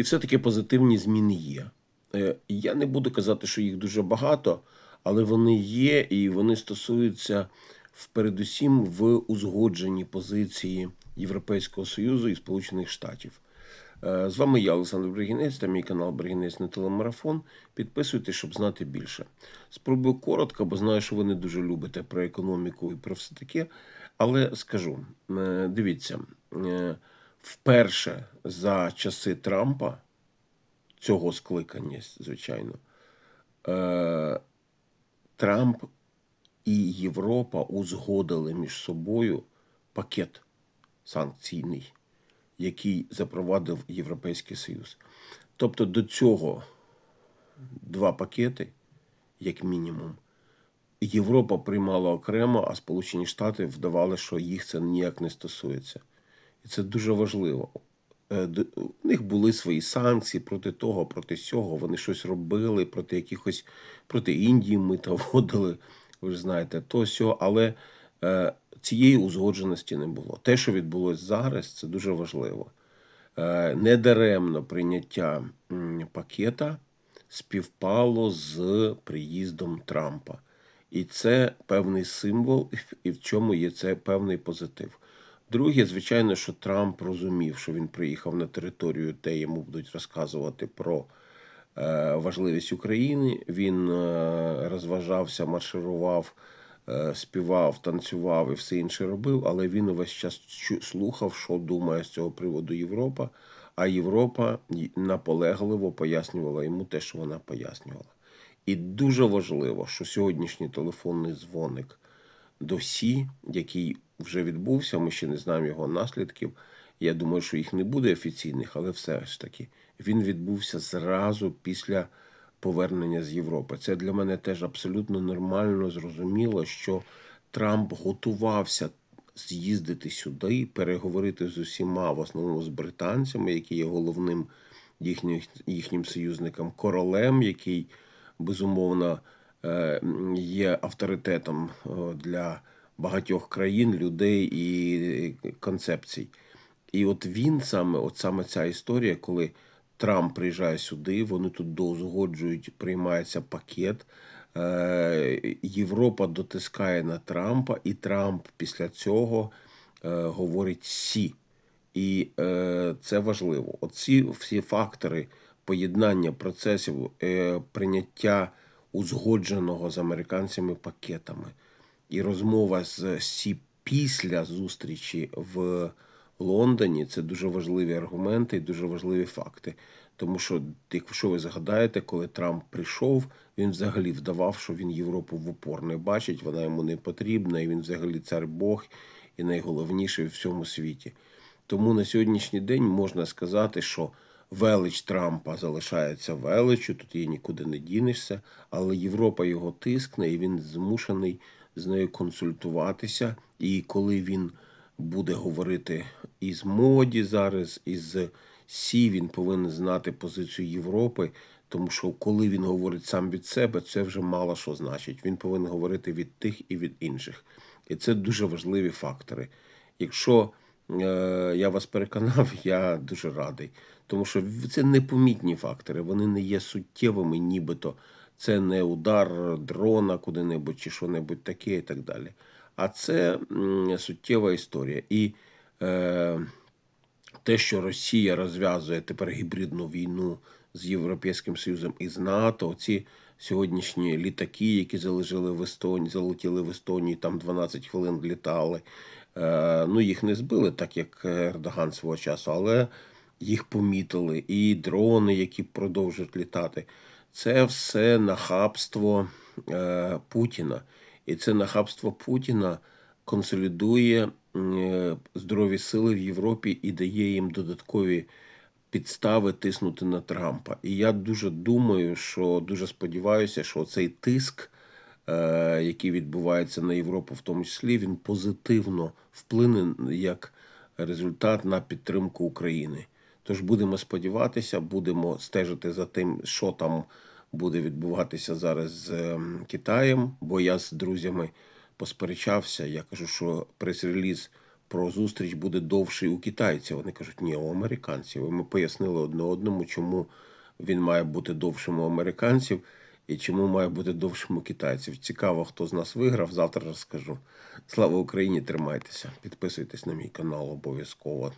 І все-таки позитивні зміни є. Е, Я не буду казати, що їх дуже багато, але вони є, і вони стосуються передусім в узгодженні позиції Європейського Союзу і Сполучених Штатів. Е, З вами я, Олександр Бригінець, та мій канал Бригінець на телемарафон. Підписуйтесь, щоб знати більше. Спробую коротко, бо знаю, що ви не дуже любите про економіку і про все таке. Але скажу: Е, дивіться, вперше за часи Трампа, цього скликання, звичайно, е, Трамп і Європа узгодили між собою пакет санкційний, який запровадив Європейський Союз. Тобто до цього два пакети, як мінімум, Європа приймала окремо, а Сполучені Штати вдавали, що їх це ніяк не стосується. І це дуже важливо. Е, У них були свої санкції проти того, проти сього. Вони щось робили, проти якихось проти Індії ми та вводили, ви ж знаєте, то сьо, але е, цієї узгодженості не було. Те, що відбулося зараз, це дуже важливо. Е, недаремно прийняття пакета співпало з приїздом Трампа. І це певний символ, і в чому є це певний позитив. Друге, звичайно, що Трамп розумів, що він приїхав на територію, де йому будуть розказувати про е, важливість України. Він е, розважався, марширував, е, співав, танцював і все інше робив, але він увесь час слухав, що думає з цього приводу Європа. А Європа наполегливо пояснювала йому те, що вона пояснювала. І дуже важливо, що сьогоднішній телефонний дзвоник до Сі, який вже відбувся, ми ще не знаємо його наслідків. Я думаю, що їх не буде офіційних, але все ж таки він відбувся зразу після повернення з Європи. Це для мене теж абсолютно нормально, зрозуміло, що Трамп готувався з'їздити сюди, переговорити з усіма, в основному з британцями, які є головним їхнім, їхнім союзником, королем, який безумовно є авторитетом е, для багатьох країн, людей і концепцій. І от він саме, от саме ця історія, коли Трамп приїжджає сюди, вони тут доузгоджують, приймається пакет. е, Європа дотискає на Трампа, і Трамп після цього е, говорить сі. І е, це важливо. Оці всі фактори поєднання процесів е, прийняття узгодженого з американцями пакетами і розмова з Сі після зустрічі в Лондоні це дуже важливі аргументи і дуже важливі факти. Тому що, якщо ви згадаєте, коли Трамп прийшов, він взагалі вдавав, що він Європу в упор не бачить, вона йому не потрібна, і він взагалі цар Бог і найголовніший в всьому світі. Тому на сьогоднішній день можна сказати, що велич Трампа залишається величю, тут її нікуди не дінешся, але Європа його тискне, і він змушений з нею консультуватися. І коли він буде говорити із моді зараз, із Сі, він повинен знати позицію Європи, тому що коли він говорить сам від себе, це вже мало що значить. Він повинен говорити від тих і від інших. І це дуже важливі фактори. Якщо я вас переконав, я дуже радий. Тому що це непомітні фактори, вони не є суттєвими, нібито це не удар дрона куди-небудь чи що-небудь таке і так далі. А це суттєва історія. І е, те, що Росія розв'язує тепер гібридну війну з Європейським Союзом і з НАТО, ці сьогоднішні літаки, які залежали в Естонії, залетіли в Естонії, там 12 хвилин літали. Е, ну, їх не збили, так як Ердоган свого часу, але їх помітили. І дрони, які продовжують літати. Це все нахабство е, Путіна. І це нахабство Путіна консолідує е, здорові сили в Європі і дає їм додаткові підстави тиснути на Трампа. І я дуже думаю, що дуже сподіваюся, що цей тиск, який відбувається на Європу, в тому числі, він позитивно вплине як результат на підтримку України. Тож будемо сподіватися, будемо стежити за тим, що там буде відбуватися зараз з ем, Китаєм, бо я з друзями посперечався. Я кажу, що прес-реліз про зустріч буде довший у китайців. Вони кажуть, ні, у американців. І ми пояснили одне одному, чому він має бути довшим у американців і чому має бути довшим у китайців. Цікаво, хто з нас виграв. Завтра розкажу. Слава Україні! Тримайтеся, підписуйтесь на мій канал обов'язково.